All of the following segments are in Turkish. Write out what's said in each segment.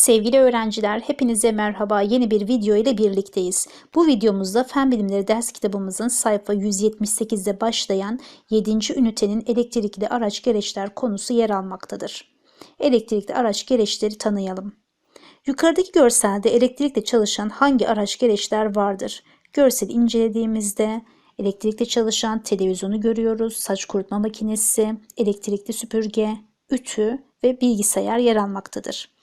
Sevgili öğrenciler, hepinize merhaba. Yeni bir video ile birlikteyiz. Bu videomuzda Fen Bilimleri ders kitabımızın sayfa 178'de başlayan 7. ünitenin elektrikli araç gereçler konusu yer almaktadır. Elektrikli araç gereçleri tanıyalım. Yukarıdaki görselde elektrikle çalışan hangi araç gereçler vardır? Görseli incelediğimizde elektrikle çalışan televizyonu görüyoruz, saç kurutma makinesi, elektrikli süpürge, ütü ve bilgisayar yer almaktadır.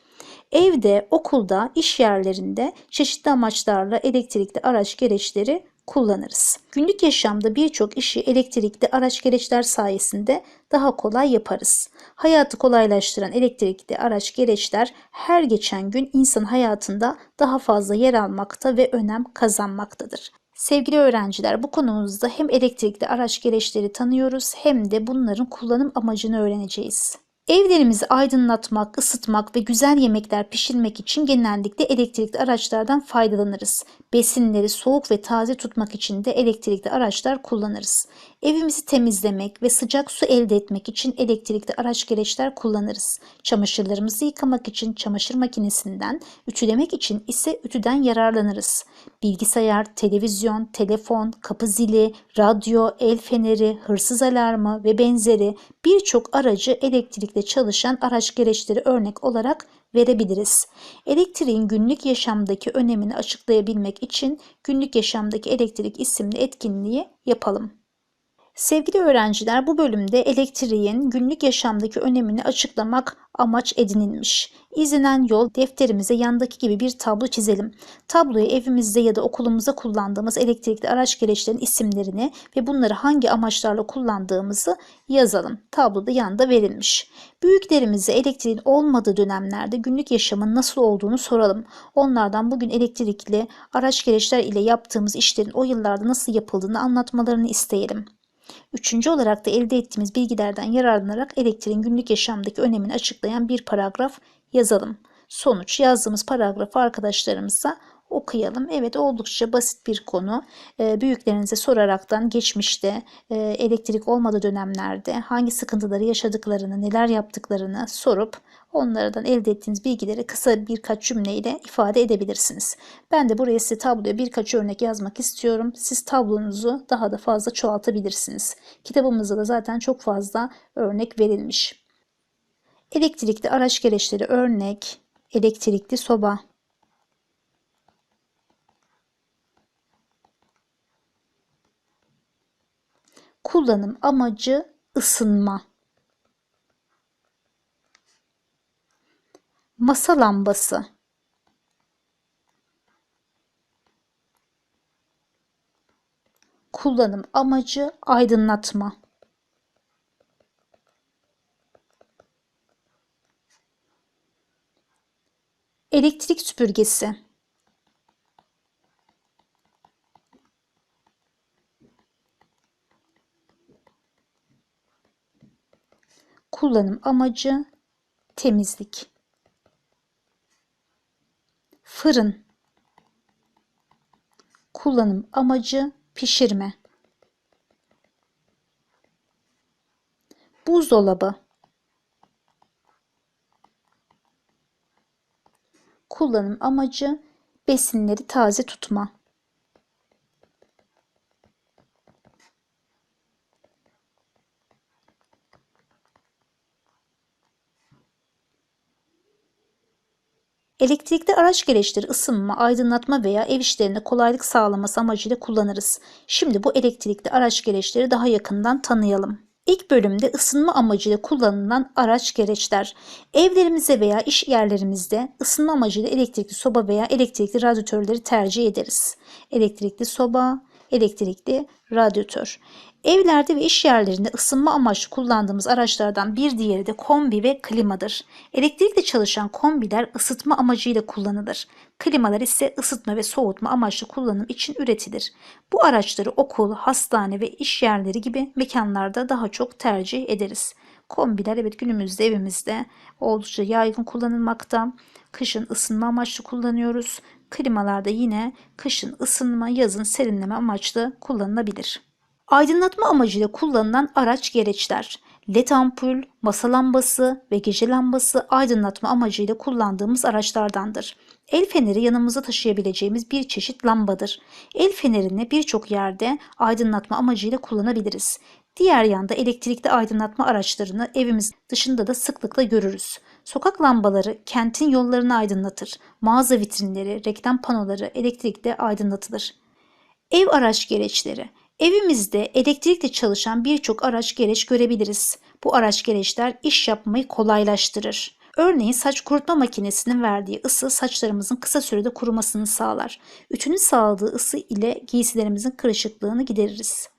Evde, okulda, iş yerlerinde çeşitli amaçlarla elektrikli araç gereçleri kullanırız. Günlük yaşamda birçok işi elektrikli araç gereçler sayesinde daha kolay yaparız. Hayatı kolaylaştıran elektrikli araç gereçler her geçen gün insan hayatında daha fazla yer almakta ve önem kazanmaktadır. Sevgili öğrenciler bu konumuzda hem elektrikli araç gereçleri tanıyoruz hem de bunların kullanım amacını öğreneceğiz. Evlerimizi aydınlatmak, ısıtmak ve güzel yemekler pişirmek için genellikle elektrikli araçlardan faydalanırız. Besinleri soğuk ve taze tutmak için de elektrikli araçlar kullanırız. Evimizi temizlemek ve sıcak su elde etmek için elektrikli araç gereçler kullanırız. Çamaşırlarımızı yıkamak için çamaşır makinesinden, ütülemek için ise ütüden yararlanırız. Bilgisayar, televizyon, telefon, kapı zili, radyo, el feneri, hırsız alarmı ve benzeri birçok aracı elektrikle çalışan araç gereçleri örnek olarak verebiliriz. Elektriğin günlük yaşamdaki önemini açıklayabilmek için günlük yaşamdaki elektrik isimli etkinliği yapalım. Sevgili öğrenciler bu bölümde elektriğin günlük yaşamdaki önemini açıklamak amaç edinilmiş. İzlenen yol defterimize yandaki gibi bir tablo çizelim. Tabloyu evimizde ya da okulumuzda kullandığımız elektrikli araç gereçlerin isimlerini ve bunları hangi amaçlarla kullandığımızı yazalım. Tabloda yanda verilmiş. Büyüklerimize elektriğin olmadığı dönemlerde günlük yaşamın nasıl olduğunu soralım. Onlardan bugün elektrikli araç gereçler ile yaptığımız işlerin o yıllarda nasıl yapıldığını anlatmalarını isteyelim. Üçüncü olarak da elde ettiğimiz bilgilerden yararlanarak elektriğin günlük yaşamdaki önemini açıklayan bir paragraf yazalım. Sonuç yazdığımız paragrafı arkadaşlarımıza okuyalım. Evet oldukça basit bir konu. E, büyüklerinize soraraktan geçmişte e, elektrik olmadığı dönemlerde hangi sıkıntıları yaşadıklarını, neler yaptıklarını sorup onlardan elde ettiğiniz bilgileri kısa birkaç cümleyle ifade edebilirsiniz. Ben de buraya size tabloya birkaç örnek yazmak istiyorum. Siz tablonuzu daha da fazla çoğaltabilirsiniz. Kitabımızda da zaten çok fazla örnek verilmiş. Elektrikli araç gereçleri örnek, elektrikli soba, Kullanım amacı ısınma. Masa lambası. Kullanım amacı aydınlatma. Elektrik süpürgesi. Kullanım amacı temizlik. Fırın. Kullanım amacı pişirme. Buzdolabı. Kullanım amacı besinleri taze tutma. Elektrikli araç gereçleri ısınma, aydınlatma veya ev işlerine kolaylık sağlaması amacıyla kullanırız. Şimdi bu elektrikli araç gereçleri daha yakından tanıyalım. İlk bölümde ısınma amacıyla kullanılan araç gereçler. Evlerimize veya iş yerlerimizde ısınma amacıyla elektrikli soba veya elektrikli radyatörleri tercih ederiz. Elektrikli soba, elektrikli radyatör. Evlerde ve iş yerlerinde ısınma amaçlı kullandığımız araçlardan bir diğeri de kombi ve klimadır. Elektrikle çalışan kombiler ısıtma amacıyla kullanılır. Klimalar ise ısıtma ve soğutma amaçlı kullanım için üretilir. Bu araçları okul, hastane ve iş yerleri gibi mekanlarda daha çok tercih ederiz. Kombiler evet günümüzde evimizde oldukça yaygın kullanılmakta. Kışın ısınma amaçlı kullanıyoruz. Klimalarda yine kışın ısınma, yazın serinleme amaçlı kullanılabilir. Aydınlatma amacıyla kullanılan araç gereçler. led ampul, masa lambası ve gece lambası aydınlatma amacıyla kullandığımız araçlardandır. El feneri yanımızda taşıyabileceğimiz bir çeşit lambadır. El fenerini birçok yerde aydınlatma amacıyla kullanabiliriz. Diğer yanda elektrikli aydınlatma araçlarını evimiz dışında da sıklıkla görürüz. Sokak lambaları kentin yollarını aydınlatır. Mağaza vitrinleri, reklam panoları elektrikle aydınlatılır. Ev araç gereçleri. Evimizde elektrikle çalışan birçok araç gereç görebiliriz. Bu araç gereçler iş yapmayı kolaylaştırır. Örneğin saç kurutma makinesinin verdiği ısı saçlarımızın kısa sürede kurumasını sağlar. Ütünün sağladığı ısı ile giysilerimizin kırışıklığını gideririz.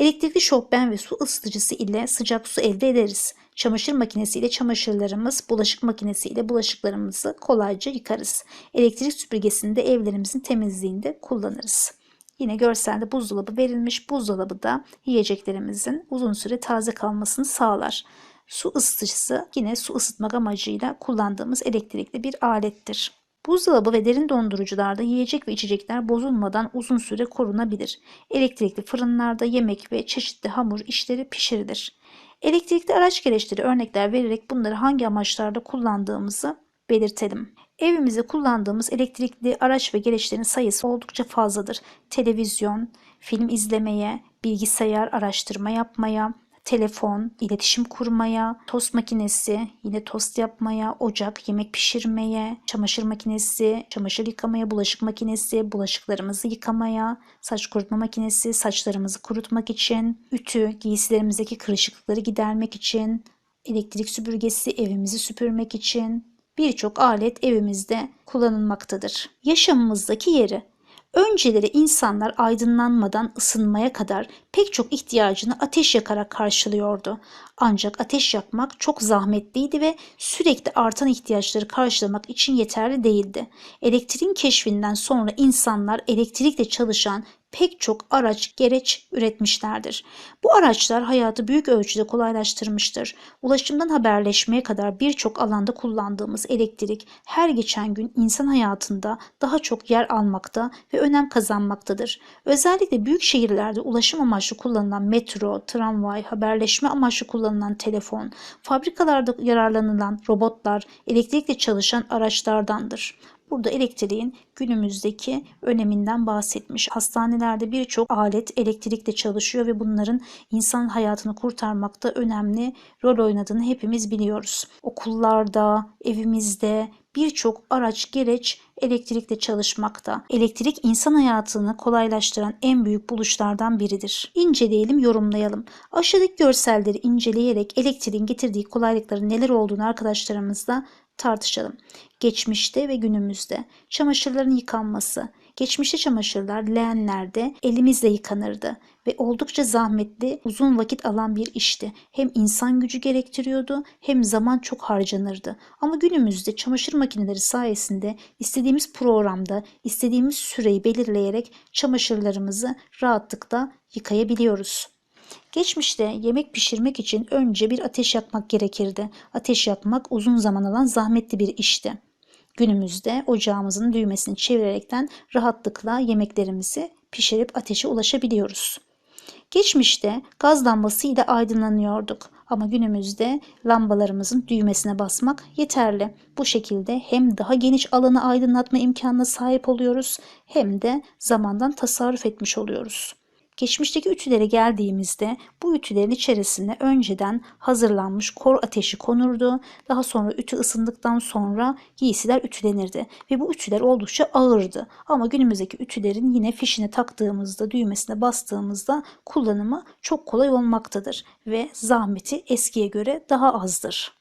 Elektrikli şofben ve su ısıtıcısı ile sıcak su elde ederiz. Çamaşır makinesi ile çamaşırlarımız, bulaşık makinesi ile bulaşıklarımızı kolayca yıkarız. Elektrik süpürgesini de evlerimizin temizliğinde kullanırız. Yine görselde buzdolabı verilmiş. Buzdolabı da yiyeceklerimizin uzun süre taze kalmasını sağlar. Su ısıtıcısı yine su ısıtmak amacıyla kullandığımız elektrikli bir alettir. Buzdolabı ve derin dondurucularda yiyecek ve içecekler bozulmadan uzun süre korunabilir. Elektrikli fırınlarda yemek ve çeşitli hamur işleri pişirilir. Elektrikli araç gereçleri örnekler vererek bunları hangi amaçlarda kullandığımızı belirtelim. Evimizde kullandığımız elektrikli araç ve gereçlerin sayısı oldukça fazladır. Televizyon, film izlemeye, bilgisayar araştırma yapmaya, telefon, iletişim kurmaya, tost makinesi, yine tost yapmaya, ocak, yemek pişirmeye, çamaşır makinesi, çamaşır yıkamaya, bulaşık makinesi, bulaşıklarımızı yıkamaya, saç kurutma makinesi, saçlarımızı kurutmak için, ütü, giysilerimizdeki kırışıklıkları gidermek için, elektrik süpürgesi evimizi süpürmek için birçok alet evimizde kullanılmaktadır. Yaşamımızdaki yeri Önceleri insanlar aydınlanmadan ısınmaya kadar pek çok ihtiyacını ateş yakarak karşılıyordu. Ancak ateş yakmak çok zahmetliydi ve sürekli artan ihtiyaçları karşılamak için yeterli değildi. Elektriğin keşfinden sonra insanlar elektrikle çalışan pek çok araç gereç üretmişlerdir. Bu araçlar hayatı büyük ölçüde kolaylaştırmıştır. Ulaşımdan haberleşmeye kadar birçok alanda kullandığımız elektrik her geçen gün insan hayatında daha çok yer almakta ve önem kazanmaktadır. Özellikle büyük şehirlerde ulaşım amaçlı kullanılan metro, tramvay, haberleşme amaçlı kullanılan telefon, fabrikalarda yararlanılan robotlar elektrikle çalışan araçlardandır. Burada elektriğin günümüzdeki öneminden bahsetmiş. Hastanelerde birçok alet elektrikle çalışıyor ve bunların insan hayatını kurtarmakta önemli rol oynadığını hepimiz biliyoruz. Okullarda, evimizde birçok araç gereç elektrikle çalışmakta. Elektrik insan hayatını kolaylaştıran en büyük buluşlardan biridir. İnceleyelim, yorumlayalım. Aşağıdaki görselleri inceleyerek elektriğin getirdiği kolaylıkların neler olduğunu arkadaşlarımızla tartışalım. Geçmişte ve günümüzde çamaşırların yıkanması. Geçmişte çamaşırlar leğenlerde elimizle yıkanırdı ve oldukça zahmetli, uzun vakit alan bir işti. Hem insan gücü gerektiriyordu hem zaman çok harcanırdı. Ama günümüzde çamaşır makineleri sayesinde istediğimiz programda istediğimiz süreyi belirleyerek çamaşırlarımızı rahatlıkla yıkayabiliyoruz. Geçmişte yemek pişirmek için önce bir ateş yakmak gerekirdi. Ateş yakmak uzun zaman alan zahmetli bir işti. Günümüzde ocağımızın düğmesini çevirerekten rahatlıkla yemeklerimizi pişirip ateşe ulaşabiliyoruz. Geçmişte gaz lambası ile aydınlanıyorduk ama günümüzde lambalarımızın düğmesine basmak yeterli. Bu şekilde hem daha geniş alanı aydınlatma imkanına sahip oluyoruz hem de zamandan tasarruf etmiş oluyoruz. Geçmişteki ütülere geldiğimizde bu ütülerin içerisine önceden hazırlanmış kor ateşi konurdu. Daha sonra ütü ısındıktan sonra giysiler ütülenirdi ve bu ütüler oldukça ağırdı. Ama günümüzdeki ütülerin yine fişine taktığımızda, düğmesine bastığımızda kullanımı çok kolay olmaktadır ve zahmeti eskiye göre daha azdır.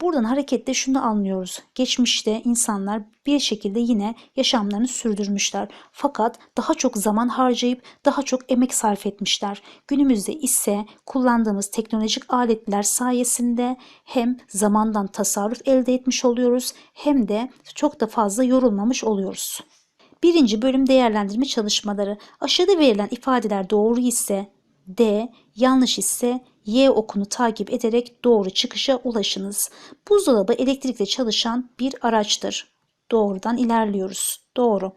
Buradan hareketle şunu anlıyoruz. Geçmişte insanlar bir şekilde yine yaşamlarını sürdürmüşler. Fakat daha çok zaman harcayıp daha çok emek sarf etmişler. Günümüzde ise kullandığımız teknolojik aletler sayesinde hem zamandan tasarruf elde etmiş oluyoruz hem de çok da fazla yorulmamış oluyoruz. Birinci bölüm değerlendirme çalışmaları. Aşağıda verilen ifadeler doğru ise D, yanlış ise Y okunu takip ederek doğru çıkışa ulaşınız. Buzdolabı elektrikle çalışan bir araçtır. Doğrudan ilerliyoruz. Doğru.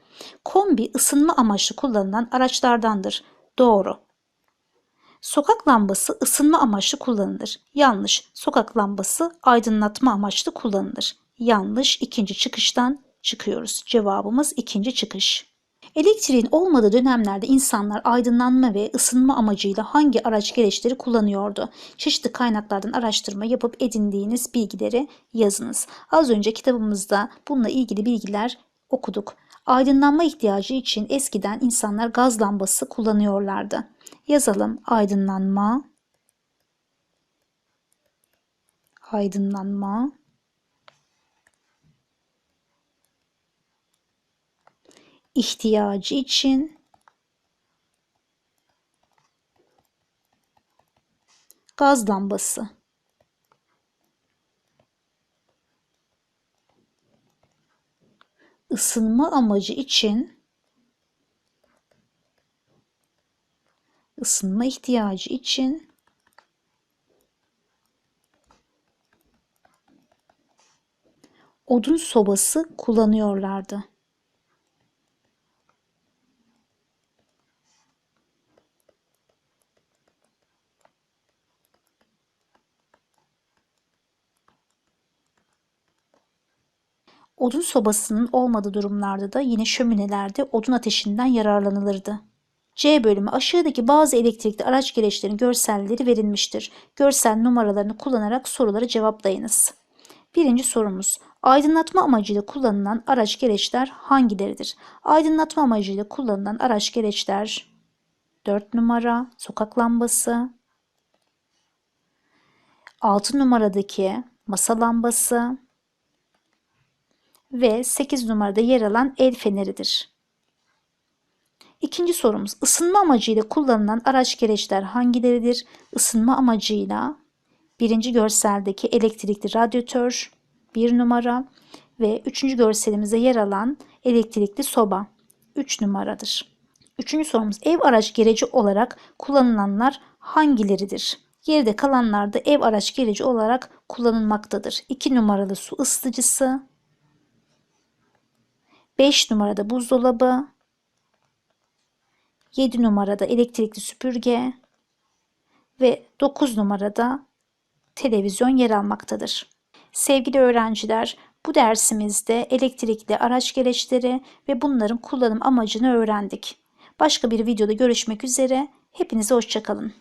Kombi ısınma amaçlı kullanılan araçlardandır. Doğru. Sokak lambası ısınma amaçlı kullanılır. Yanlış. Sokak lambası aydınlatma amaçlı kullanılır. Yanlış. İkinci çıkıştan çıkıyoruz. Cevabımız ikinci çıkış. Elektriğin olmadığı dönemlerde insanlar aydınlanma ve ısınma amacıyla hangi araç gereçleri kullanıyordu? Çeşitli kaynaklardan araştırma yapıp edindiğiniz bilgileri yazınız. Az önce kitabımızda bununla ilgili bilgiler okuduk. Aydınlanma ihtiyacı için eskiden insanlar gaz lambası kullanıyorlardı. Yazalım aydınlanma aydınlanma ihtiyacı için gaz lambası ısınma amacı için ısınma ihtiyacı için odun sobası kullanıyorlardı. Odun sobasının olmadığı durumlarda da yine şöminelerde odun ateşinden yararlanılırdı. C bölümü aşağıdaki bazı elektrikli araç gereçlerinin görselleri verilmiştir. Görsel numaralarını kullanarak soruları cevaplayınız. Birinci sorumuz. Aydınlatma amacıyla kullanılan araç gereçler hangileridir? Aydınlatma amacıyla kullanılan araç gereçler 4 numara sokak lambası, 6 numaradaki masa lambası ve 8 numarada yer alan el feneridir. İkinci sorumuz ısınma amacıyla kullanılan araç gereçler hangileridir? Isınma amacıyla birinci görseldeki elektrikli radyatör bir numara ve üçüncü görselimizde yer alan elektrikli soba 3 numaradır. Üçüncü sorumuz ev araç gereci olarak kullanılanlar hangileridir? Geride kalanlar da ev araç gereci olarak kullanılmaktadır. 2 numaralı su ısıtıcısı, 5 numarada buzdolabı, 7 numarada elektrikli süpürge ve 9 numarada televizyon yer almaktadır. Sevgili öğrenciler, bu dersimizde elektrikli araç gereçleri ve bunların kullanım amacını öğrendik. Başka bir videoda görüşmek üzere. Hepinize hoşçakalın.